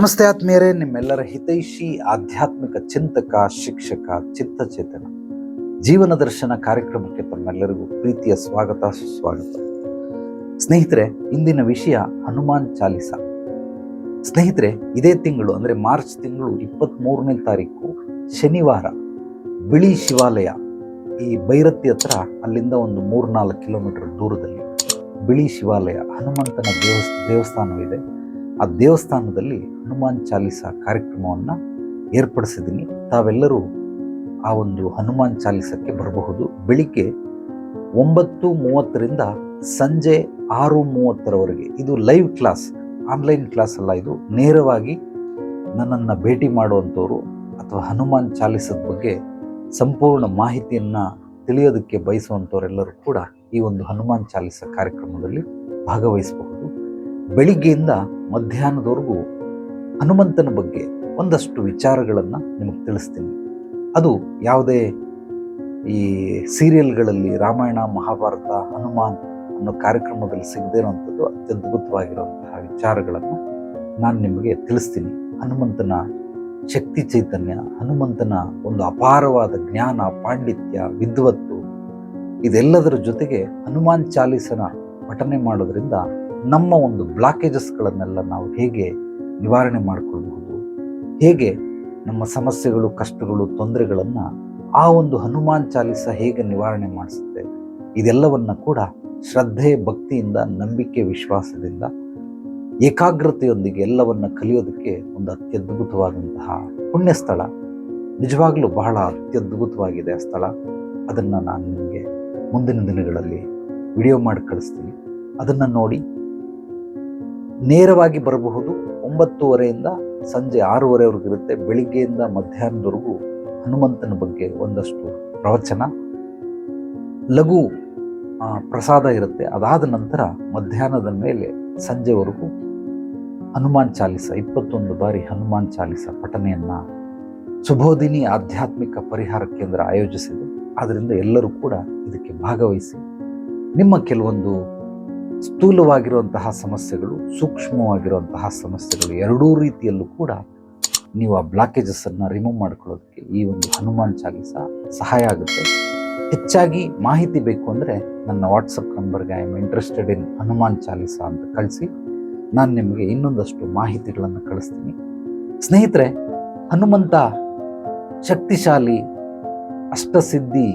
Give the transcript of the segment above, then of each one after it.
ನಮಸ್ತೆ ಆತ್ಮೀಯರೇ, ನಿಮ್ಮೆಲ್ಲರ ಹಿತೈಷಿ ಆಧ್ಯಾತ್ಮಿಕ ಚಿಂತಕ, ಶಿಕ್ಷಕ, ಚಿತ್ತಚೇತನ. ಜೀವನ ದರ್ಶನ ಕಾರ್ಯಕ್ರಮಕ್ಕೆ ತಮ್ಮೆಲ್ಲರಿಗೂ ಪ್ರೀತಿಯ ಸ್ವಾಗತ, ಸುಸ್ವಾಗತ. ಸ್ನೇಹಿತರೆ, ಇಂದಿನ ವಿಷಯ ಹನುಮಾನ್ ಚಾಲಿಸ. ಸ್ನೇಹಿತರೆ, ಇದೇ ತಿಂಗಳು, ಅಂದರೆ ಮಾರ್ಚ್ ತಿಂಗಳು ಇಪ್ಪತ್ತ್ಮೂರನೇ ತಾರೀಕು, ಶನಿವಾರ, ಬಿಳಿ ಶಿವಾಲಯ, ಈ ಬೈರತ್ತಿ ಹತ್ರ ಅಲ್ಲಿಂದ ಒಂದು ಮೂರ್ನಾಲ್ಕು ಕಿಲೋಮೀಟರ್ ದೂರದಲ್ಲಿ ಬಿಳಿ ಶಿವಾಲಯ, ಹನುಮಂತನ ದೇವಸ್ ದೇವಸ್ಥಾನವಿದೆ. ಆ ದೇವಸ್ಥಾನದಲ್ಲಿ ಹನುಮಾನ್ ಚಾಲಿಸ ಕಾರ್ಯಕ್ರಮವನ್ನು ಏರ್ಪಡಿಸಿದ್ದೀನಿ. ತಾವೆಲ್ಲರೂ ಆ ಒಂದು ಹನುಮಾನ್ ಚಾಲಿಸಕ್ಕೆ ಬರಬಹುದು. ಬೆಳಿಗ್ಗೆ ಒಂಬತ್ತು ಮೂವತ್ತರಿಂದ ಸಂಜೆ ಆರು ಮೂವತ್ತರವರೆಗೆ. ಇದು ಲೈವ್ ಕ್ಲಾಸ್, ಆನ್ಲೈನ್ ಕ್ಲಾಸ್ ಅಲ್ಲ ಇದು. ನೇರವಾಗಿ ನನ್ನನ್ನು ಭೇಟಿ ಮಾಡುವಂಥವ್ರು ಅಥವಾ ಹನುಮಾನ್ ಚಾಲಿಸದ ಬಗ್ಗೆ ಸಂಪೂರ್ಣ ಮಾಹಿತಿಯನ್ನು ತಿಳಿಯೋದಕ್ಕೆ ಬಯಸುವಂಥವರೆಲ್ಲರೂ ಕೂಡ ಈ ಒಂದು ಹನುಮಾನ್ ಚಾಲಿಸ ಕಾರ್ಯಕ್ರಮದಲ್ಲಿ ಭಾಗವಹಿಸಬಹುದು. ಬೆಳಿಗ್ಗೆಯಿಂದ ಮಧ್ಯಾಹ್ನದವರೆಗೂ ಹನುಮಂತನ ಬಗ್ಗೆ ಒಂದಷ್ಟು ವಿಚಾರಗಳನ್ನು ನಿಮಗೆ ತಿಳಿಸ್ತೀನಿ. ಅದು ಯಾವುದೇ ಈ ಸೀರಿಯಲ್ಗಳಲ್ಲಿ ರಾಮಾಯಣ, ಮಹಾಭಾರತ, ಹನುಮಾನ್ ಅನ್ನೋ ಕಾರ್ಯಕ್ರಮದಲ್ಲಿ ಸಿಗದೇ ಇರುವಂಥದ್ದು ಅತ್ಯದ್ಭುತವಾಗಿರುವಂತಹ ವಿಚಾರಗಳನ್ನು ನಾನು ನಿಮಗೆ ತಿಳಿಸ್ತೀನಿ. ಹನುಮಂತನ ಶಕ್ತಿ ಚೈತನ್ಯ, ಹನುಮಂತನ ಒಂದು ಅಪಾರವಾದ ಜ್ಞಾನ, ಪಾಂಡಿತ್ಯ, ವಿದ್ವತ್ತು ಇದೆಲ್ಲದರ ಜೊತೆಗೆ ಹನುಮಾನ್ ಚಾಲೀಸನ ಪಠನೆ ಮಾಡೋದ್ರಿಂದ ನಮ್ಮ ಒಂದು ಬ್ಲಾಕೇಜಸ್ಗಳನ್ನೆಲ್ಲ ನಾವು ಹೇಗೆ ನಿವಾರಣೆ ಮಾಡಿಕೊಳ್ಬಹುದು? ಹೇಗೆ ನಮ್ಮ ಸಮಸ್ಯೆಗಳು, ಕಷ್ಟಗಳು, ತೊಂದರೆಗಳನ್ನು ಆ ಒಂದು ಹನುಮಾನ್ ಚಾಲಿಸ ಹೇಗೆ ನಿವಾರಣೆ ಮಾಡಿಸುತ್ತೆ? ಇದೆಲ್ಲವನ್ನು ಕೂಡ ಶ್ರದ್ಧೆ, ಭಕ್ತಿಯಿಂದ, ನಂಬಿಕೆ, ವಿಶ್ವಾಸದಿಂದ, ಏಕಾಗ್ರತೆಯೊಂದಿಗೆ ಎಲ್ಲವನ್ನು ಕಲಿಯೋದಕ್ಕೆ ಒಂದು ಅತ್ಯದ್ಭುತವಾದಂತಹ ಪುಣ್ಯ ಸ್ಥಳ ನಿಜವಾಗ್ಲೂ ಬಹಳ ಅತ್ಯದ್ಭುತವಾಗಿದೆ ಆ ಸ್ಥಳ. ಅದನ್ನು ನಾನು ನಿಮಗೆ ಮುಂದಿನ ದಿನಗಳಲ್ಲಿ ವಿಡಿಯೋ ಮಾಡಿ ಕಳಿಸ್ತೀನಿ. ಅದನ್ನು ನೋಡಿ ನೇರವಾಗಿ ಬರಬಹುದು ಒಂಬತ್ತುವರೆಯಿಂದ ಸಂಜೆ ಆರೂವರೆವರೆಗೂ ಇರುತ್ತೆ. ಬೆಳಿಗ್ಗೆಯಿಂದ ಮಧ್ಯಾಹ್ನದವರೆಗೂ ಹನುಮಂತನ ಬಗ್ಗೆ ಒಂದಷ್ಟು ಪ್ರವಚನ. ಲಘು ಪ್ರಸಾದ ಇರುತ್ತೆ. ಅದಾದ ನಂತರ ಮಧ್ಯಾಹ್ನದ ಮೇಲೆ ಸಂಜೆವರೆಗೂ ಹನುಮಾನ್ ಚಾಲಿಸ, ಇಪ್ಪತ್ತೊಂದು ಬಾರಿ ಹನುಮಾನ್ ಚಾಲಿಸ ಪಠನೆಯನ್ನು ಸುಬೋಧಿನಿ ಆಧ್ಯಾತ್ಮಿಕ ಪರಿಹಾರ ಕೇಂದ್ರ ಆಯೋಜಿಸಿದೆ. ಆದ್ದರಿಂದ ಎಲ್ಲರೂ ಕೂಡ ಇದಕ್ಕೆ ಭಾಗವಹಿಸಿ. ನಿಮ್ಮ ಕೆಲವೊಂದು ಸ್ಥೂಲವಾಗಿರುವಂತಹ ಸಮಸ್ಯೆಗಳು, ಸೂಕ್ಷ್ಮವಾಗಿರುವಂತಹ ಸಮಸ್ಯೆಗಳು ಎರಡೂ ರೀತಿಯಲ್ಲೂ ಕೂಡ ನೀವು ಆ ಬ್ಲಾಕೇಜಸ್ಸನ್ನು ರಿಮೂವ್ ಮಾಡ್ಕೊಳ್ಳೋದಕ್ಕೆ ಈ ಒಂದು ಹನುಮಾನ್ ಚಾಲಿಸ ಸಹಾಯ ಆಗುತ್ತೆ. ಹೆಚ್ಚಾಗಿ ಮಾಹಿತಿ ಬೇಕು ಅಂದರೆ ನನ್ನ ವಾಟ್ಸಪ್ ನಂಬರ್ಗೆ I am interested in Hanuman Chalisa ಅಂತ ಕಳಿಸಿ. ನಾನು ನಿಮಗೆ ಇನ್ನೊಂದಷ್ಟು ಮಾಹಿತಿಗಳನ್ನು ಕಳಿಸ್ತೀನಿ. ಸ್ನೇಹಿತರೆ, ಹನುಮಂತ ಶಕ್ತಿಶಾಲಿ, ಅಷ್ಟಸಿದ್ಧಿ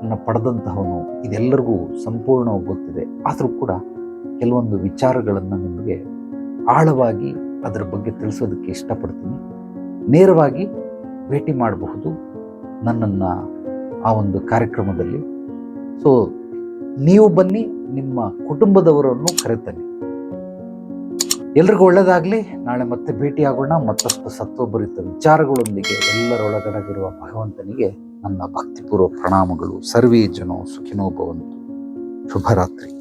ಅನ್ನು ಪಡೆದಂತಹವನು ಇದೆಲ್ಲರಿಗೂ ಸಂಪೂರ್ಣವಾಗಿ ಗೊತ್ತಿದೆ. ಆದರೂ ಕೂಡ ಕೆಲವೊಂದು ವಿಚಾರಗಳನ್ನು ನಿಮಗೆ ಆಳವಾಗಿ ಅದರ ಬಗ್ಗೆ ತಿಳಿಸೋದಕ್ಕೆ ಇಷ್ಟಪಡ್ತೀನಿ. ನೇರವಾಗಿ ಭೇಟಿ ಮಾಡಬಹುದು ನನ್ನನ್ನು ಆ ಒಂದು ಕಾರ್ಯಕ್ರಮದಲ್ಲಿ. ಸೊ ನೀವು ಬನ್ನಿ, ನಿಮ್ಮ ಕುಟುಂಬದವರನ್ನು ಕರೆತನ್ನಿ. ಎಲ್ರಿಗೂ ಒಳ್ಳೆಯದಾಗಲಿ ನಾಳೆ ಮತ್ತೆ ಭೇಟಿಯಾಗೋಣ. ಮತ್ತಷ್ಟು ಸತ್ವಭರಿತ ವಿಚಾರಗಳೊಂದಿಗೆ ಎಲ್ಲರೊಳಗಡಗಿರುವ ಭಗವಂತನಿಗೆ ನನ್ನ ಭಕ್ತಿಪೂರ್ವ ಪ್ರಣಾಮಗಳು. ಸರ್ವೇ ಜನೋ ಸುಖಿನೋ ಭವಂತು. ಶುಭರಾತ್ರಿ.